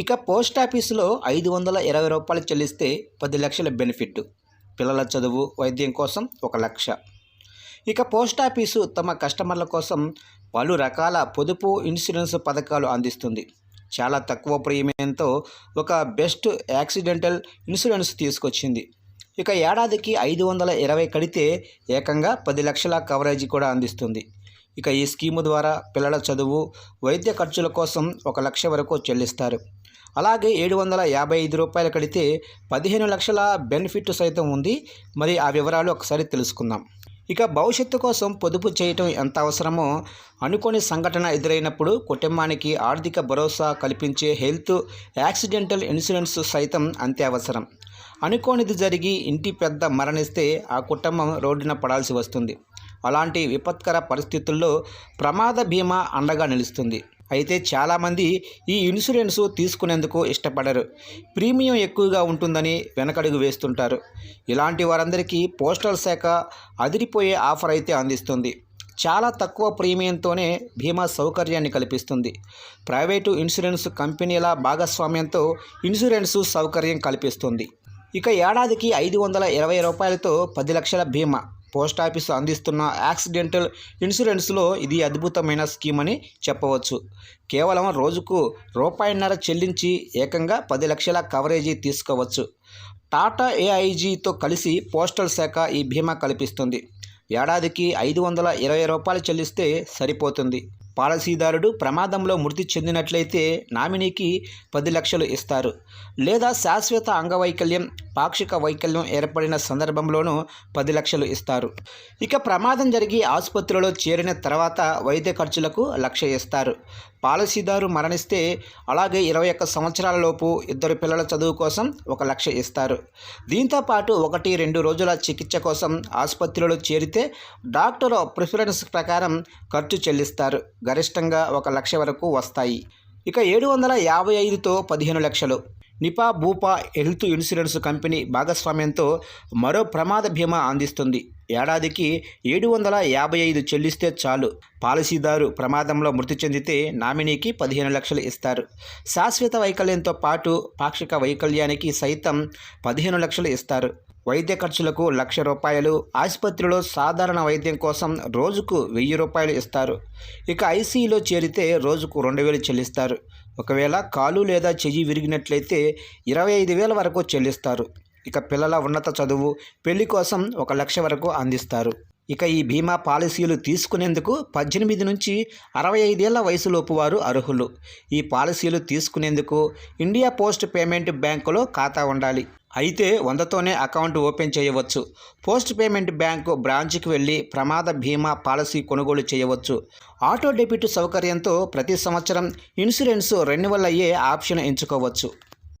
ఇక పోస్ట్ ఆఫీసులో ఐదు వందల ఇరవై రూపాయలు చెల్లిస్తే పది లక్షల బెనిఫిట్. పిల్లల చదువు వైద్యం కోసం ఒక లక్ష. ఇక పోస్ట్ ఆఫీసు తమ కస్టమర్ల కోసం పలు రకాల పొదుపు ఇన్సూరెన్స్ పథకాలు అందిస్తుంది. చాలా తక్కువ ప్రీమియంతో ఒక బెస్ట్ యాక్సిడెంటల్ ఇన్సూరెన్స్ తీసుకొచ్చింది. ఇక ఏడాదికి ఐదు వందల ఇరవై కడితే ఏకంగా పది లక్షల కవరేజ్ కూడా అందిస్తుంది. ఇక ఈ స్కీము ద్వారా పిల్లల చదువు వైద్య ఖర్చుల కోసం ఒక లక్ష వరకు చెల్లిస్తారు. అలాగే ఏడు వందల యాభై ఐదు రూపాయలు కడితే పదిహేను లక్షల బెనిఫిట్ సైతం ఉంది. మరి ఆ వివరాలు ఒకసారి తెలుసుకుందాం. ఇక భవిష్యత్తు కోసం పొదుపు చేయటం ఎంత అవసరమో అనుకోని సంఘటన ఎదురైనప్పుడు కుటుంబానికి ఆర్థిక భరోసా కల్పించే హెల్త్ యాక్సిడెంటల్ ఇన్సూరెన్స్ సైతం అంతే అవసరం. అనుకోనిది జరిగి ఇంటి పెద్ద మరణిస్తే ఆ కుటుంబం రోడ్డున పడాల్సి వస్తుంది. అలాంటి విపత్కర పరిస్థితుల్లో ప్రమాద బీమా అండగా నిలుస్తుంది. అయితే చాలామంది ఈ ఇన్సూరెన్స్ తీసుకునేందుకు ఇష్టపడరు. ప్రీమియం ఎక్కువగా ఉంటుందని వెనకడుగు వేస్తుంటారు. ఇలాంటి వారందరికీ పోస్టల్ శాఖ అదిరిపోయే ఆఫర్ అయితే అందిస్తుంది. చాలా తక్కువ ప్రీమియంతోనే బీమా సౌకర్యాన్ని కల్పిస్తుంది. ప్రైవేటు ఇన్సూరెన్స్ కంపెనీల భాగస్వామ్యంతో ఇన్సూరెన్స్ సౌకర్యం కల్పిస్తుంది. ఇక ఏడాదికి ఐదు వందల ఇరవై రూపాయలతో పది లక్షల బీమా. పోస్టాఫీసు అందిస్తున్న యాక్సిడెంటల్ ఇన్సూరెన్స్లో ఇది అద్భుతమైన స్కీమ్ అని చెప్పవచ్చు. కేవలం రోజుకు రూపాయిన్నర చెల్లించి ఏకంగా పది లక్షల కవరేజీ తీసుకోవచ్చు. టాటా ఏఐజీతో కలిసి పోస్టల్ శాఖ ఈ బీమా కల్పిస్తుంది. ఏడాదికి ఐదు వందల ఇరవై రూపాయలు చెల్లిస్తే సరిపోతుంది. పాలసీదారుడు ప్రమాదంలో మృతి చెందినట్లయితే నామినీకి పది లక్షలు ఇస్తారు. లేదా శాశ్వత అంగవైకల్యం పాక్షిక వైకల్యం ఏర్పడిన సందర్భంలోనూ పది లక్షలు ఇస్తారు. ఇక ప్రమాదం జరిగి ఆసుపత్రిలో చేరిన తర్వాత వైద్య ఖర్చులకు లక్ష ఇస్తారు. పాలసీదారు మరణిస్తే అలాగే ఇరవై ఒక్క సంవత్సరాల లోపు ఇద్దరు పిల్లల చదువు కోసం ఒక లక్ష ఇస్తారు. దీంతో పాటు ఒకటి రెండు రోజుల చికిత్స కోసం ఆసుపత్రిలో చేరితే డాక్టర్ ప్రిఫరెన్స్ ప్రకారం ఖర్చు చెల్లిస్తారు. గరిష్టంగా ఒక లక్ష వరకు వస్తాయి. ఇక ఏడు వందల యాభై ఐదుతో పదిహేను లక్షలు. Niva Bupa health insurance company భాగస్వామ్యంతో మరో ప్రమాద బీమా అందిస్తుంది. ఏడాదికి ఏడు వందల యాభై ఐదు చెల్లిస్తే చాలు. పాలసీదారు ప్రమాదంలో మృతి చెందితే నామినీకి పదిహేను లక్షలు ఇస్తారు. శాశ్వత వైకల్యంతో పాటు పాక్షిక వైకల్యానికి సైతం పదిహేను లక్షలు ఇస్తారు. వైద్య ఖర్చులకు లక్ష రూపాయలు ఆసుపత్రిలో సాధారణ వైద్యం కోసం రోజుకు వెయ్యి రూపాయలు ఇస్తారు. ఇక ఐసీయూలో చేరితే రోజుకు రెండు వేలు చెల్లిస్తారు. ఒకవేళ కాలు లేదా చెయ్యి విరిగినట్లయితే ఇరవై ఐదు వేల వరకు చెల్లిస్తారు. ఇక పిల్లల ఉన్నత చదువు పెళ్ళి కోసం ఒక లక్ష వరకు అందిస్తారు. ఇక ఈ బీమా పాలసీలు తీసుకునేందుకు పద్దెనిమిది నుంచి అరవై ఐదేళ్ళ వయసులోపు వారు అర్హులు. ఈ పాలసీలు తీసుకునేందుకు ఇండియా పోస్ట్ పేమెంట్ బ్యాంకులో ఖాతా ఉండాలి. అయితే వందతోనే అకౌంట్ ఓపెన్ చేయవచ్చు. పోస్ట్ పేమెంట్ బ్యాంకు బ్రాంచ్కి వెళ్ళి ప్రమాద బీమా పాలసీ కొనుగోలు చేయవచ్చు. ఆటో డెబిట్ సౌకర్యంతో ప్రతి సంవత్సరం ఇన్సూరెన్స్ రెన్యువల్ అయ్యే ఆప్షన్ ఎంచుకోవచ్చు.